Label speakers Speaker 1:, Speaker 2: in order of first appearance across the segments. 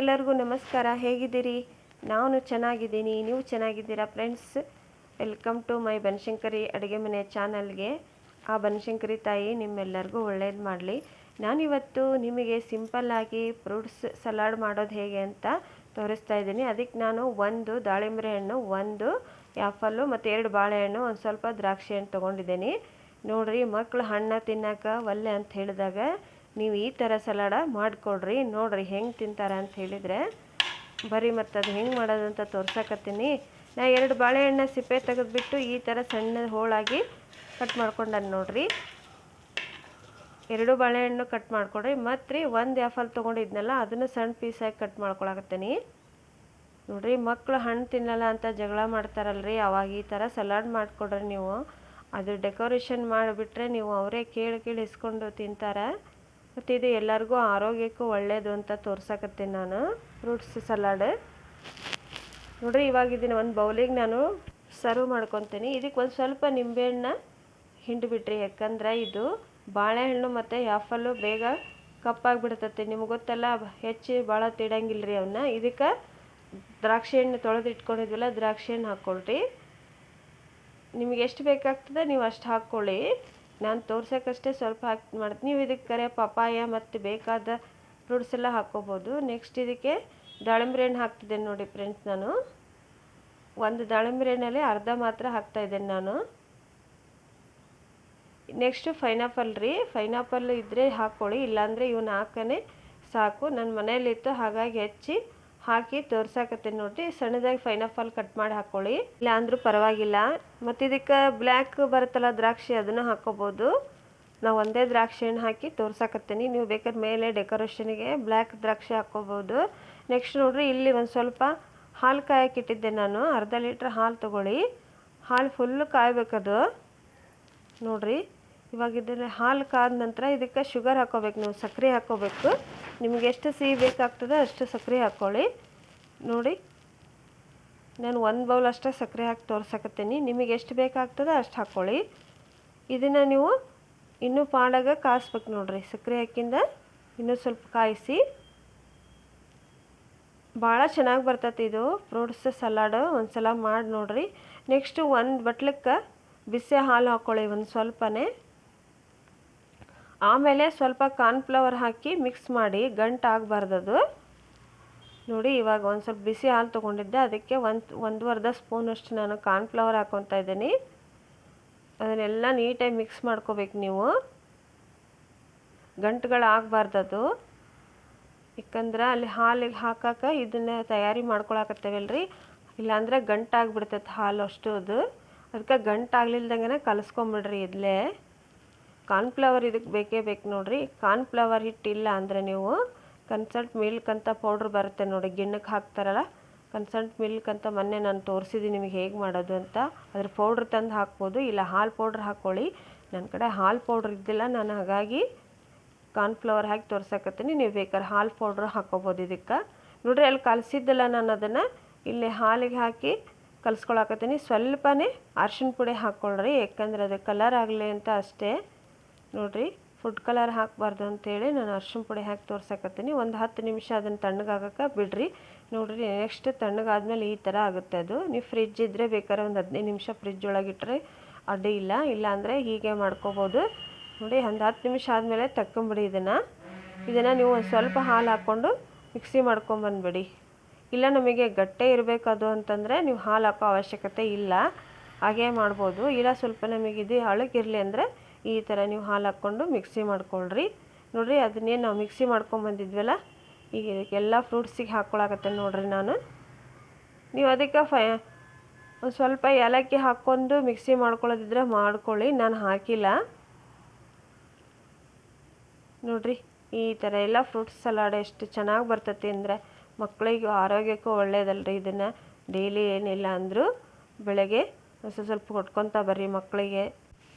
Speaker 1: ಎಲ್ಲರಿಗೂ ನಮಸ್ಕಾರ. ಹೇಗಿದ್ದೀರಿ? ನಾನು ಚೆನ್ನಾಗಿದ್ದೀನಿ. ನೀವು ಚೆನ್ನಾಗಿದ್ದೀರಾ friends? Welcome to my Banashankari ಅಡುಗೆ ಮನೆ ಚಾನಲ್ಗೆ. ಆ ಬನಶಂಕರಿ ತಾಯಿ ನಿಮ್ಮೆಲ್ಲರಿಗೂ ಒಳ್ಳೇದು ಮಾಡಲಿ. ನಾನಿವತ್ತು ನಿಮಗೆ ಸಿಂಪಲ್ಲಾಗಿ ಫ್ರೂಟ್ಸ್ ಸಲಾಡ್ ಮಾಡೋದು ಹೇಗೆ ಅಂತ ತೋರಿಸ್ತಾ ಇದ್ದೀನಿ. ಅದಕ್ಕೆ ನಾನು ಒಂದು ದಾಳಿಂಬೆ ಹಣ್ಣು, ಒಂದು ಆ್ಯಪಲ್ಲು ಮತ್ತು ಎರಡು ಬಾಳೆಹಣ್ಣು ಒಂದು ಸ್ವಲ್ಪ ದ್ರಾಕ್ಷಿ ಹಣ್ಣು ತೊಗೊಂಡಿದ್ದೀನಿ. ನೋಡಿರಿ ಮಕ್ಕಳು ಹಣ್ಣು ತಿನ್ನಕ್ಕೆ ಒಲ್ಲೆ ಅಂತ ಹೇಳಿದಾಗ ನೀವು ಈ ಥರ ಸಲಾಡ ಮಾಡಿಕೊಡ್ರಿ, ನೋಡ್ರಿ ಹೆಂಗೆ ತಿಂತಾರೆ ಅಂತ ಹೇಳಿದರೆ, ಬರೀ ಮತ್ತು ಅದು ಹೆಂಗೆ ಮಾಡೋದು ಅಂತ ತೋರ್ಸಕತ್ತೀನಿ. ನಾ ಎರಡು ಬಾಳೆಹಣ್ಣು ಸಿಪ್ಪೆ ತೆಗೆದುಬಿಟ್ಟು ಈ ಥರ ಸಣ್ಣ ಹೋಳಾಗಿ ಕಟ್ ಮಾಡ್ಕೊಂಡಾನೆ ನೋಡ್ರಿ. ಎರಡು ಬಾಳೆಹಣ್ಣು ಕಟ್ ಮಾಡ್ಕೊಡ್ರಿ, ಮತ್ತು ರೀ ಒಂದು ಆ್ಯಫಲ್ ತೊಗೊಂಡಿದ್ನಲ್ಲ, ಅದನ್ನು ಸಣ್ಣ ಪೀಸಾಗಿ ಕಟ್ ಮಾಡ್ಕೊಳಕತ್ತೀನಿ. ನೋಡ್ರಿ ಮಕ್ಕಳು ಹಣ್ಣು ತಿನ್ನಲ್ಲ ಅಂತ ಜಗಳ ಮಾಡ್ತಾರಲ್ರಿ, ಅವಾಗ ಈ ಥರ ಸಲಾಡ್ ಮಾಡಿಕೊಡ್ರಿ ನೀವು. ಅದು ಡೆಕೋರೇಷನ್ ಮಾಡಿಬಿಟ್ರೆ ನೀವು ಅವರೇ ಕೇಳಿ ಕೇಳಿ ಇಸ್ಕೊಂಡು ತಿಂತಾರೆ. ಮತ್ತು ಇದು ಎಲ್ಲರಿಗೂ ಆರೋಗ್ಯಕ್ಕೂ ಒಳ್ಳೆಯದು ಅಂತ ತೋರ್ಸಕತ್ತೀನಿ ನಾನು. Fruits salad. ನೋಡ್ರಿ, ಇವಾಗ ಇದನ್ನು ಒಂದು ಬೌಲಿಗೆ ನಾನು ಸರ್ವ್ ಮಾಡ್ಕೊತೀನಿ. ಇದಕ್ಕೆ ಒಂದು ಸ್ವಲ್ಪ ನಿಂಬೆಹಣ್ಣ ಹಿಂಡಿಬಿಟ್ರಿ ಯಾಕಂದ್ರೆ ಇದು ಬಾಳೆಹಣ್ಣು ಮತ್ತು ಯಾಫಲ್ಲು ಬೇಗ ಕಪ್ಪಾಗಿಬಿಡ್ತೈತಿ ನಿಮ್ಗೆ ಗೊತ್ತಲ್ಲ, ಹೆಚ್ಚು ಭಾಳ ತಿಡಂಗಿಲ್ಲ ರೀ ಅವನ್ನ ಇದಕ್ಕೆ ದ್ರಾಕ್ಷಿ ಹಣ್ಣು ತೊಳೆದು ಇಟ್ಕೊಂಡಿದ್ವಲ್ಲ ದ್ರಾಕ್ಷಿ ಹಣ್ಣು ಹಾಕ್ಕೊಳ್ರಿ. ನಿಮಗೆ ಎಷ್ಟು ಬೇಕಾಗ್ತದೆ ನೀವು ಅಷ್ಟು ಹಾಕ್ಕೊಳ್ಳಿ. ನಾನು ತೋರ್ಸೋಕ್ಕಷ್ಟೇ ಸ್ವಲ್ಪ ಹಾಕಿ ಮಾಡ್ತೀನಿ. ನೀವು ಇದಕ್ಕೆ ಕರೆ ಪಪ್ಪಾಯ ಮತ್ತು ಬೇಕಾದ ಫ್ರೂಟ್ಸ್ ಎಲ್ಲ ಹಾಕ್ಕೋಬೋದು. ನೆಕ್ಸ್ಟ್ ಇದಕ್ಕೆ ದಾಳಿಂಬೆ ಹಣ್ಣು ಹಾಕ್ತಿದ್ದೇನೆ ನೋಡಿ ಫ್ರೆಂಡ್ಸ್ ನಾನು. ಒಂದು ದಾಳಿಂಬೆ ಹಣ್ಣಲ್ಲಿ ಅರ್ಧ ಮಾತ್ರ ಹಾಕ್ತಾ ಇದ್ದೇನೆ ನಾನು. ನೆಕ್ಸ್ಟು ಫೈನಾಪಲ್ ರೀ. ಫೈನಾಪಲ್ ಇದ್ದರೆ ಹಾಕ್ಕೊಳ್ಳಿ. ಇಲ್ಲಾಂದರೆ ಇವನ್ನ ಹಾಕನೇ ಸಾಕು. ನನ್ನ ಮನೇಲಿತ್ತು ಹಾಗಾಗಿ ಹೆಚ್ಚಿ ಹಾಕಿ ತೋರ್ಸಾಕತ್ತೀನಿ ನೋಡ್ರಿ. ಸಣ್ಣದಾಗಿ ಫೈನಾಪಲ್ ಕಟ್ ಮಾಡಿ ಹಾಕ್ಕೊಳ್ಳಿ ಇಲ್ಲ ಅಂದರೂ ಪರವಾಗಿಲ್ಲ. ಮತ್ತು ಇದಕ್ಕೆ ಬ್ಲ್ಯಾಕ್ ಬರುತ್ತಲ್ಲ ದ್ರಾಕ್ಷಿ, ಅದನ್ನು ಹಾಕೋಬೋದು. ನಾವು ಒಂದೇ ದ್ರಾಕ್ಷಿ ಹಣ್ಣು ಹಾಕಿ ತೋರ್ಸಾಕತ್ತೀನಿ. ನೀವು ಬೇಕಾದ್ರೆ ಮೇಲೆ ಡೆಕೋರೇಷನ್ಗೆ ಬ್ಲ್ಯಾಕ್ ದ್ರಾಕ್ಷಿ ಹಾಕ್ಕೋಬೋದು ನೆಕ್ಸ್ಟ್ ನೋಡ್ರಿ, ಇಲ್ಲಿ ಒಂದು ಸ್ವಲ್ಪ ಹಾಲು ಕಾಯಕ್ಕೆ ಇಟ್ಟಿದ್ದೆ ನಾನು. ಅರ್ಧ ಲೀಟ್ರ್ ಹಾಲು ತೊಗೊಳ್ಳಿ. ಹಾಲು ಫುಲ್ಲು ಕಾಯಬೇಕದು. ನೋಡಿರಿ. ಇವಾಗ ಇದನ್ನು ಹಾಲು ಕಾದ ನಂತರ ಇದಕ್ಕೆ ಶುಗರ್ ಹಾಕೋಬೇಕು, ನೀವು ಸಕ್ಕರೆ ಹಾಕೋಬೇಕು. ನಿಮ್ಗೆ ಎಷ್ಟು ಸಿಹಿ ಬೇಕಾಗ್ತದೆ ಅಷ್ಟು ಸಕ್ಕರೆ ಹಾಕ್ಕೊಳ್ಳಿ ನೋಡಿ, ನಾನು ಒಂದು ಬೌಲ್ ಅಷ್ಟೇ ಸಕ್ಕರೆ ಹಾಕಿ ತೋರ್ಸಕತ್ತೀನಿ. ನಿಮಗೆ ಎಷ್ಟು ಬೇಕಾಗ್ತದೆ ಅಷ್ಟು ಹಾಕ್ಕೊಳ್ಳಿ ಇದನ್ನು ನೀವು ಇನ್ನೂ ಪಾಡಾಗ ಕಾಯಿಸ್ಬೇಕು ನೋಡಿರಿ. ಸಕ್ಕರೆ ಹಾಕಿಂದ ಇನ್ನೂ ಸ್ವಲ್ಪ ಕಾಯಿಸಿ. ಭಾಳ ಚೆನ್ನಾಗಿ ಬರ್ತೈತಿ ಇದು. ಫ್ರೂಟ್ಸ್, ಸಲಾಡ್ ಒಂದು ಸಲ ಮಾಡಿ ನೋಡಿರಿ. ನೆಕ್ಸ್ಟು ಒಂದು ಬಟ್ಲಕ್ಕೆ ಬಿಸಿ ಹಾಲು ಹಾಕ್ಕೊಳ್ಳಿ ಒಂದು ಸ್ವಲ್ಪನೇ. ಆಮೇಲೆ ಸ್ವಲ್ಪ ಕಾರ್ನ್ಫ್ಲವರ್ ಹಾಕಿ ಮಿಕ್ಸ್ ಮಾಡಿ ಗಂಟು ಆಗಬಾರ್ದದು. ನೋಡಿ, ಇವಾಗ ಒಂದು ಸ್ವಲ್ಪ ಬಿಸಿ ಹಾಲು ತೊಗೊಂಡಿದ್ದೆ. ಅದಕ್ಕೆ ಒಂದು ಒಂದೂವರ್ಧ ಸ್ಪೂನಷ್ಟು ನಾನು ಕಾರ್ನ್ಫ್ಲವರ್ ಹಾಕ್ಕೊತಾ ಇದ್ದೀನಿ. ಅದನ್ನೆಲ್ಲ ನೀಟಾಗಿ ಮಿಕ್ಸ್ ಮಾಡ್ಕೋಬೇಕು ನೀವು. ಗಂಟುಗಳು ಆಗಬಾರ್ದದು. ಯಾಕಂದ್ರೆ ಅಲ್ಲಿ ಹಾಲಿಗೆ ಹಾಕಕ್ಕೆ ಇದನ್ನು ತಯಾರಿ ಮಾಡ್ಕೊಳಕತ್ತೇವಲ್ರಿ? ಇಲ್ಲಾಂದ್ರೆ ಗಂಟಾಗ್ಬಿಡ್ತೈತೆ ಹಾಲು ಅಷ್ಟು ಅದು ಅದಕ್ಕೆ ಗಂಟಾಗ್ಲಿಲ್ದಂಗೆ ಕಲಸ್ಕೊಂಬಿಡ್ರಿ ಇದ್ಲೇ. ಕಾರ್ನ್ಫ್ಲವರ್ ಇದಕ್ಕೆ ಬೇಕೇ ಬೇಕು ನೋಡಿರಿ. ಕಾರ್ನ್ಫ್ಲವರ್ ಹಿಟ್ಟಿಲ್ಲ ಅಂದರೆ ನೀವು ಕನ್ಸಲ್ಟ್ ಮಿಲ್ಕ್ ಅಂತ ಪೌಡ್ರ್ ಬರುತ್ತೆ ನೋಡಿ ಗಿಣ್ಣಕ್ಕೆ ಹಾಕ್ತಾರಲ್ಲ ಕನ್ಸಲ್ಟ್ ಮಿಲ್ಕ್ ಅಂತ ಮೊನ್ನೆ ನಾನು ತೋರಿಸಿದ್ದೀನಿ ನಿಮಗೆ ಹೇಗೆ ಮಾಡೋದು ಅಂತ. ಅದ್ರ ಪೌಡ್ರ್ ತಂದು ಹಾಕ್ಬೋದು, ಇಲ್ಲ ಹಾಲು ಪೌಡ್ರ್ ಹಾಕ್ಕೊಳ್ಳಿ ನನ್ನ ಕಡೆ ಹಾಲು ಪೌಡ್ರ್ ಇದ್ದಿಲ್ಲ, ನಾನು ಹಾಗಾಗಿ ಕಾರ್ನ್ಫ್ಲವರ್ ಹಾಕಿ ತೋರ್ಸಕತ್ತೀನಿ. ನೀವು ಬೇಕಾದ್ರೆ ಹಾಲು ಪೌಡ್ರ್ ಹಾಕ್ಕೋಬೋದು ಇದಕ್ಕೆ. ನೋಡ್ರಿ, ಅಲ್ಲಿ ಕಲಸಿದ್ದಲ್ಲ ನಾನು ಅದನ್ನು. ಇಲ್ಲಿ ಹಾಲಿಗೆ ಹಾಕಿ ಕಲಿಸ್ಕೊಳಕತ್ತೀನಿ. ಸ್ವಲ್ಪನೇ ಅರ್ಶಿನ ಪುಡಿ ಹಾಕ್ಕೊಳ್ರಿ. ಯಾಕಂದ್ರೆ ಅದು ಕಲರ್ ಆಗಲಿ ಅಂತ ಅಷ್ಟೇ. ನೋಡಿರಿ ಫುಡ್ ಕಲರ್ ಹಾಕಬಾರ್ದು ಅಂತೇಳಿ ನಾನು ಅರ್ಶಿನ ಪುಡಿ ಹಾಕಿ ತೋರ್ಸಕತ್ತೀನಿ. ಒಂದು ಹತ್ತು ನಿಮಿಷ ಅದನ್ನು ತಣ್ಣಗಾಗಕ್ಕೆ ಬಿಡ್ರಿ. ನೋಡಿರಿ ನೆಕ್ಸ್ಟ್ ತಣ್ಣಗಾದ್ಮೇಲೆ ಈ ಥರ ಆಗುತ್ತೆ ಅದು. ನೀವು ಫ್ರಿಜ್ ಇದ್ದರೆ ಬೇಕಾದ್ರೆ ಒಂದು ಹದಿನೈದು ನಿಮಿಷ ಫ್ರಿಜ್ ಒಳಗಿಟ್ರೆ ಅಡ್ಡಿ ಇಲ್ಲ. ಇಲ್ಲಾಂದರೆ ಹೀಗೆ ಮಾಡ್ಕೋಬೋದು. ನೋಡಿ, ಒಂದು ಹತ್ತು ನಿಮಿಷ ಆದಮೇಲೆ ತಕ್ಕೊಂಬಿಡಿ ಇದನ್ನು. ಇದನ್ನು ನೀವು ಒಂದು ಸ್ವಲ್ಪ ಹಾಲು ಹಾಕ್ಕೊಂಡು ಮಿಕ್ಸಿ ಮಾಡ್ಕೊಂಬಂದ್ಬಿಡಿ ಇಲ್ಲ, ನಮಗೆ ಗಟ್ಟೆ ಇರಬೇಕು ಅದು ಅಂತಂದರೆ ನೀವು ಹಾಲು ಹಾಕೋ ಅವಶ್ಯಕತೆ ಇಲ್ಲ. ಹಾಗೇ ಮಾಡ್ಬೋದು. ಇಲ್ಲ, ಸ್ವಲ್ಪ ನಮಗೆ ಇದು ಹಳಗಿರಲಿ ಅಂದರೆ ಈ ಥರ ನೀವು ಹಾಲು ಹಾಕ್ಕೊಂಡು ಮಿಕ್ಸಿ ಮಾಡ್ಕೊಳ್ರಿ. ನೋಡಿರಿ ಅದನ್ನೇನು ನಾವು ಮಿಕ್ಸಿ ಮಾಡ್ಕೊಂಬಂದಿದ್ವಲ್ಲ ಈಗ ಎಲ್ಲ ಫ್ರೂಟ್ಸಿಗೆ ಹಾಕ್ಕೊಳಕತ್ತೆ ನೋಡಿರಿ ನಾನು. ನೀವು ಅದಕ್ಕೆ ಫೈ, ಒಂದು ಸ್ವಲ್ಪ ಏಲಕ್ಕಿ ಹಾಕ್ಕೊಂಡು ಮಿಕ್ಸಿ ಮಾಡ್ಕೊಳ್ಳೋದಿದ್ರೆ ಮಾಡ್ಕೊಳ್ಳಿ, ನಾನು ಹಾಕಿಲ್ಲ. ನೋಡಿರಿ, ಈ ಥರ ಎಲ್ಲ ಫ್ರೂಟ್ಸ್ ಸಲಾಡ್ ಎಷ್ಟು ಚೆನ್ನಾಗಿ ಬರ್ತೈತಿ ಅಂದರೆ ಮಕ್ಕಳಿಗೆ ಆರೋಗ್ಯಕ್ಕೂ ಒಳ್ಳೇದಲ್ರಿ ಇದನ್ನು. ಡೈಲಿ ಏನಿಲ್ಲ ಅಂದರೂ ಬೆಳಗ್ಗೆ ಸ್ವಲ್ಪ ಸ್ವಲ್ಪ ಕೊಟ್ಕೊತ ಬರ್ರಿ ಮಕ್ಕಳಿಗೆ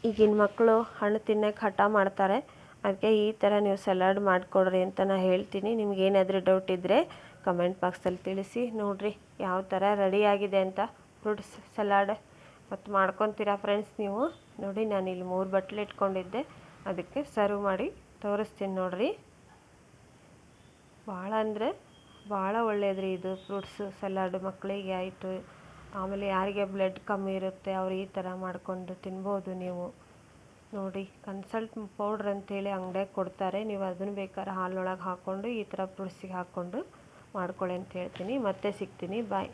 Speaker 1: ಈಗಿನ ಮಕ್ಕಳು ಹಣ್ಣು ತಿನ್ನೋಕೆ ಹಠ ಮಾಡ್ತಾರೆ. ಅದಕ್ಕೆ ಈ ಥರ ನೀವು ಸಲಾಡ್ ಮಾಡಿಕೊಡ್ರಿ ಅಂತ ನಾನು ಹೇಳ್ತೀನಿ. ನಿಮ್ಗೇನಾದರೂ ಡೌಟ್ ಇದ್ದರೆ ಕಮೆಂಟ್ ಬಾಕ್ಸಲ್ಲಿ ತಿಳಿಸಿ. ನೋಡಿರಿ ಯಾವ ಥರ ರೆಡಿ ಆಗಿದೆ ಅಂತ ಫ್ರೂಟ್ಸ್ ಸಲಾಡ್ ಮತ್ತು ಮಾಡ್ಕೊತೀರಾ ಫ್ರೆಂಡ್ಸ್ ನೀವು? ನೋಡಿ ನಾನು ಇಲ್ಲಿ ಮೂರು ಬಟ್ಲು ಇಟ್ಕೊಂಡಿದ್ದೆ. ಅದಕ್ಕೆ ಸರ್ವ್ ಮಾಡಿ ತೋರಿಸ್ತೀನಿ ನೋಡಿರಿ. ಭಾಳ ಅಂದರೆ ಭಾಳ ಒಳ್ಳೆಯದ್ರಿ ಇದು ಫ್ರೂಟ್ಸು ಸಲಾಡ್ ಮಕ್ಕಳಿಗೆ ಆಯಿತು. ಆಮೇಲೆ ಯಾರಿಗೆ ಬ್ಲಡ್ ಕಮ್ಮಿ ಇರುತ್ತೆ, ಅವ್ರು ಈ ಥರ ಮಾಡಿಕೊಂಡು ತಿನ್ಬೋದು ನೀವು. ನೋಡಿ ಕನ್ಸಲ್ಟ್ ಪೌಡ್ರ್ ಅಂತೇಳಿ ಅಂಗಡಿಯಾಗ ಕೊಡ್ತಾರೆ. ನೀವು ಅದನ್ನು ಬೇಕಾದ್ರೆ ಹಾಲೊಳಗೆ ಹಾಕ್ಕೊಂಡು ಈ ಥರ ಫ್ರೂಟ್ಸಿಗೆ ಹಾಕ್ಕೊಂಡು ಮಾಡ್ಕೊಳ್ಳಿ ಅಂತ ಹೇಳ್ತೀನಿ. ಮತ್ತೆ ಸಿಗ್ತೀನಿ. ಬಾಯ್